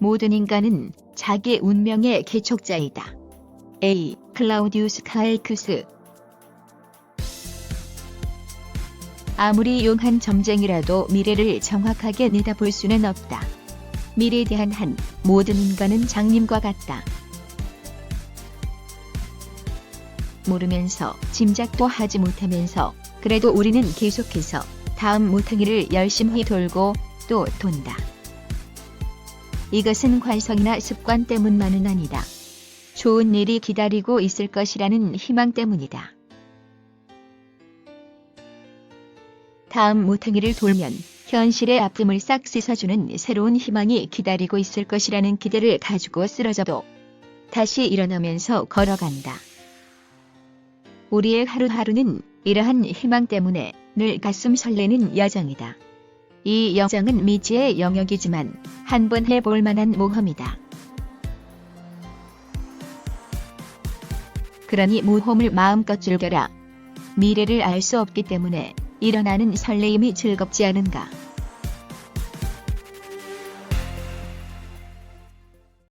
모든 인간은 자기 운명의 개척자이다. A. 클라우디우스 카엘크스 아무리 용한 점쟁이라도 미래를 정확하게 내다볼 수는 없다. 미래에 대한 한 모든 인간은 장님과 같다. 모르면서 짐작도 하지 못하면서 그래도 우리는 계속해서 다음 모퉁이를 열심히 돌고 또 돈다. 이것은 관성이나 습관 때문만은 아니다. 좋은 일이 기다리고 있을 것이라는 희망 때문이다. 다음 모퉁이를 돌면 현실의 아픔을 싹 씻어주는 새로운 희망이 기다리고 있을 것이라는 기대를 가지고 쓰러져도 다시 일어나면서 걸어간다. 우리의 하루하루는 이러한 희망 때문에 늘 가슴 설레는 여정이다. 이 여정은 미지의 영역이지만 한번 해볼 만한 모험이다. 그러니 모험을 마음껏 즐겨라. 미래를 알 수 없기 때문에 일어나는 설레임이 즐겁지 않은가.